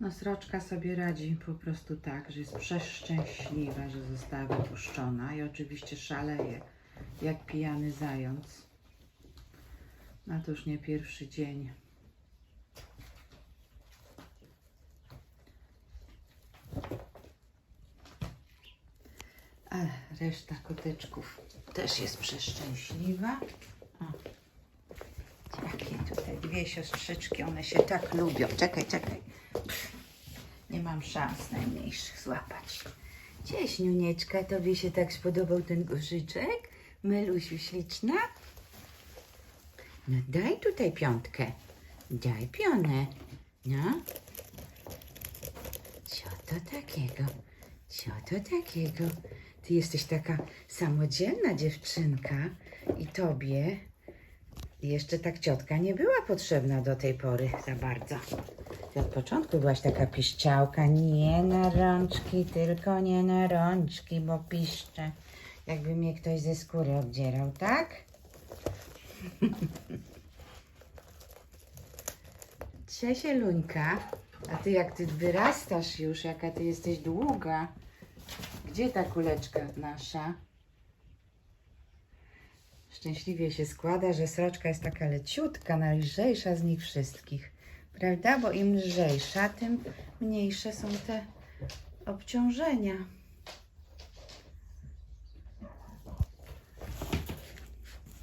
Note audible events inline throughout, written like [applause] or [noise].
No sroczka sobie radzi po prostu tak, że jest przeszczęśliwa, że została wypuszczona i oczywiście szaleje jak pijany zając. No to już nie pierwszy dzień. Ale reszta koteczków też jest przeszczęśliwa. O. tutaj dwie siostrzyczki, one się tak lubią. Czekaj, czekaj. Pff, Nie mam szans najmniejszych złapać. Cześć, Niunieczka, tobie się tak spodobał ten gorzyczek? Melusiu, śliczna? No daj tutaj piątkę. Daj pionę. No. Co to takiego? Co to takiego? Ty jesteś taka samodzielna dziewczynka i tobie jeszcze tak ciotka nie była potrzebna do tej pory za bardzo. Ty od początku byłaś taka piszczałka. Nie na rączki, tylko nie na rączki, bo piszcze. Jakby mnie ktoś ze skóry obdzierał, tak? [laughs] Cześć, Luńka. A ty jak ty wyrastasz już, jaka ty jesteś długa. Gdzie ta kuleczka nasza? Szczęśliwie się składa, że sroczka jest taka leciutka, najlżejsza z nich wszystkich. Prawda? Bo im lżejsza, tym mniejsze są te obciążenia.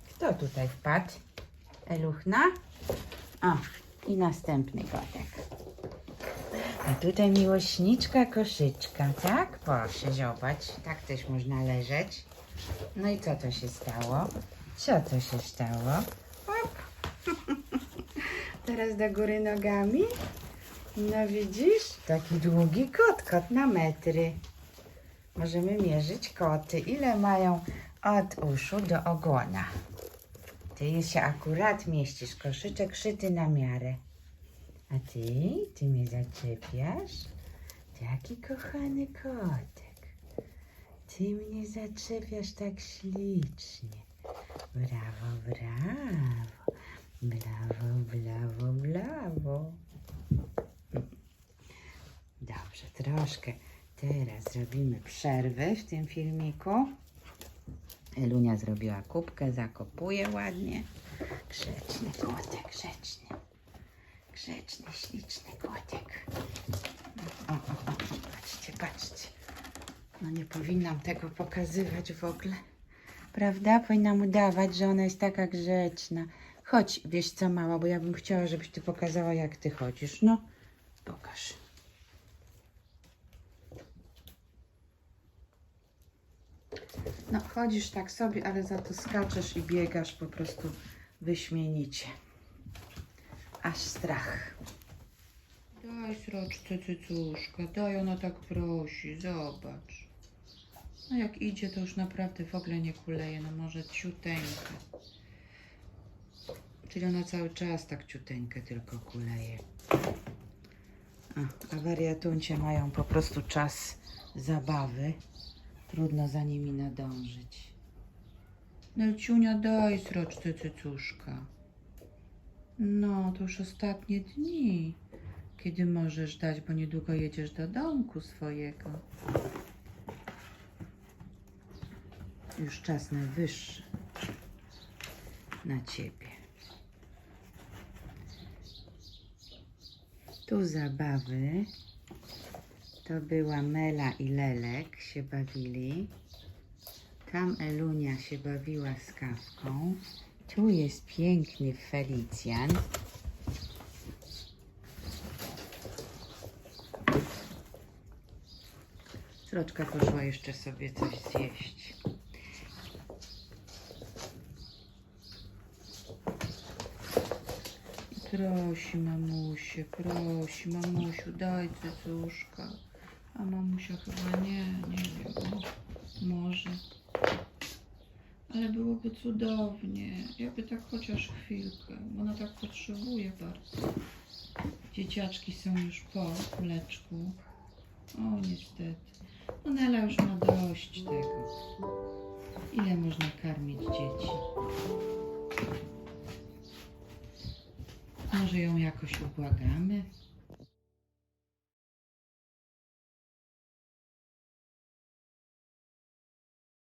Kto tutaj wpadł? Eluchna? O, i następny kotek. A tutaj miłośniczka koszyczka, tak? Proszę, zobacz. Tak też można leżeć. No i co to się stało? Co to się stało? Teraz do góry nogami. No widzisz? Taki długi kot, kot na metry. Możemy mierzyć koty. Ile mają od uszu do ogona? Ty się akurat mieścisz. Koszyczek szyty na miarę. A ty? Ty mnie zaczepiasz? Taki kochany kotek. Ty mnie zaczepiasz tak ślicznie. Brawo, brawo. Brawo, brawo, brawo. Dobrze, troszkę teraz zrobimy przerwę w tym filmiku. Elunia zrobiła kubkę, zakopuje ładnie. Grzeczny kotek, grzeczny. Grzeczny, śliczny kotek. O, o, o, patrzcie, patrzcie. No nie powinnam tego pokazywać w ogóle. Prawda? Powinnam udawać, że ona jest taka grzeczna. Chodź, wiesz co, mała, bo ja bym chciała, żebyś ty pokazała, jak ty chodzisz. No, pokaż. No, chodzisz tak sobie, ale za to skaczesz i biegasz po prostu wyśmienicie. Aż strach. Daj sroczce cycuszka, daj, ona tak prosi, zobacz. No jak idzie, to już naprawdę w ogóle nie kuleje, no może ciuteńkę. Czyli ona cały czas tak ciuteńkę tylko kuleje. A, a wariatuncie mają po prostu czas zabawy. Trudno za nimi nadążyć. No ciunia, daj sroczce cycuszka. No, to już ostatnie dni, kiedy możesz dać, bo niedługo jedziesz do domku swojego. Już czas najwyższy na ciebie. Tu zabawy. To była Mela i Lelek się bawili. Tam Elunia się bawiła z kawką. Tu jest piękny Felicjan. Sroczka poszła jeszcze sobie coś zjeść. Prosi mamusie, prosi mamusiu, daj cycuszka. A mamusia chyba nie, nie wiem, o, może. Ale byłoby cudownie, jakby tak chociaż chwilkę, bo ona tak potrzebuje bardzo. Dzieciaczki są już po mleczku. O, niestety. No Nela już ma dość tego. Ile można karmić dzieci? Może ją jakoś ubłagamy?